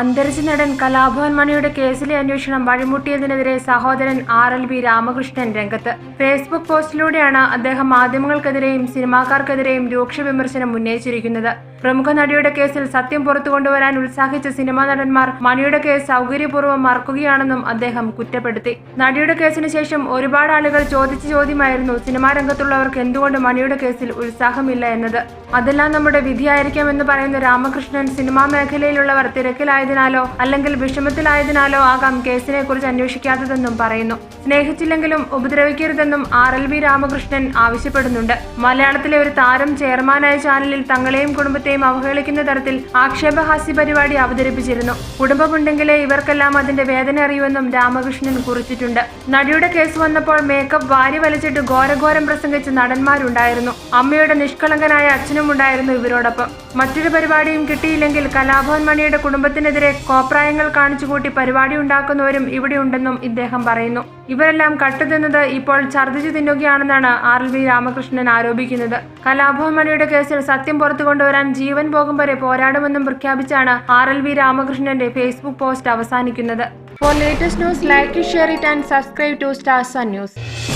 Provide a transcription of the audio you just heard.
അന്തരിച്ച നടൻ കലാഭവൻ മണിയുടെ കേസിലെ അന്വേഷണം വഴിമുട്ടിയതിനെതിരെ സഹോദരൻ ആർ എൽ വി രാമകൃഷ്ണൻ രംഗത്ത്. ഫേസ്ബുക്ക് പോസ്റ്റിലൂടെയാണ് അദ്ദേഹം മാധ്യമങ്ങൾക്കെതിരെയും സിനിമാക്കാർക്കെതിരെയും രൂക്ഷ വിമർശനം ഉന്നയിച്ചിരിക്കുന്നത്. പ്രമുഖ നടിയുടെ കേസിൽ സത്യം പുറത്തു കൊണ്ടുവരാൻ ഉത്സാഹിച്ച സിനിമാ നടന്മാർ മണിയുടെ കേസ് സൗകര്യപൂർവം മറക്കുകയാണെന്നും അദ്ദേഹം കുറ്റപ്പെടുത്തി. നടിയുടെ കേസിന് ശേഷം ഒരുപാട് ആളുകൾ ചോദിച്ച ചോദ്യമായിരുന്നു സിനിമാ രംഗത്തുള്ളവർക്ക് എന്തുകൊണ്ട് മണിയുടെ കേസിൽ ഉത്സാഹമില്ല എന്നത്? അതെല്ലാം നമ്മുടെ വിധിയായിരിക്കാം എന്ന് പറയുന്ന രാമകൃഷ്ണൻ സിനിമാ മേഖലയിലുള്ളവർ തിരക്കിലായതിനാലോ അല്ലെങ്കിൽ വിഷമത്തിലായതിനാലോ ആകാം കേസിനെ കുറിച്ച് അന്വേഷിക്കാത്തതെന്നും പറയുന്നു. സ്നേഹിച്ചില്ലെങ്കിലും ഉപദ്രവിക്കരുതെന്നും ആർ എൽ വി രാമകൃഷ്ണൻ ആവശ്യപ്പെടുന്നുണ്ട്. മലയാളത്തിലെ ഒരു താരം ചെയർമാനായ ചാനലിൽ തങ്ങളെയും കുടുംബത്തെയും അവഹേളിക്കുന്ന തരത്തിൽ ആക്ഷേപഹാസ്യ പരിപാടി അവതരിപ്പിച്ചിരുന്നു. കുടുംബമുണ്ടെങ്കിലേ ഇവർക്കെല്ലാം അതിന്റെ വേദന അറിയുമെന്നും രാമകൃഷ്ണൻ കുറിച്ചിട്ടുണ്ട്. നടിയുടെ കേസ് വന്നപ്പോൾ മേക്കപ്പ് വാരി വലിച്ചിട്ട് ഘോരഘോരം പ്രസംഗിച്ച നടന്മാരുണ്ടായിരുന്നു. അമ്മയുടെ നിഷ്കളങ്കനായ അച്ഛനും ഉണ്ടായിരുന്നു ഇവരോടൊപ്പം. മറ്റൊരു പരിപാടിയും കിട്ടിയില്ലെങ്കിൽ കലാഭവൻ മണിയുടെ കുടുംബത്തിനെതിരെ കോപ്രായങ്ങൾ കാണിച്ചുകൂട്ടി പരിപാടി ഉണ്ടാക്കുന്നവരും ഇവിടെയുണ്ടെന്നും ഇദ്ദേഹം പറയുന്നു. ഇവരെല്ലാം കട്ടുതിന്നത് ഇപ്പോൾ ഛർദ്ദിച്ചു തിന്നുകയാണെന്നാണ് ആർ എൽ വി രാമകൃഷ്ണൻ ആരോപിക്കുന്നത്. കലാഭവൻ മണിയുടെ കേസിൽ സത്യം പുറത്തു കൊണ്ടുവരാൻ ജീവൻ പോകും വരെ പോരാടുമെന്നും പ്രഖ്യാപിച്ചാണ് ആർ എൽ വി രാമകൃഷ്ണന്റെ ഫേസ്ബുക്ക് പോസ്റ്റ് അവസാനിക്കുന്നത്. For latest news like share it and subscribe to Star Sun News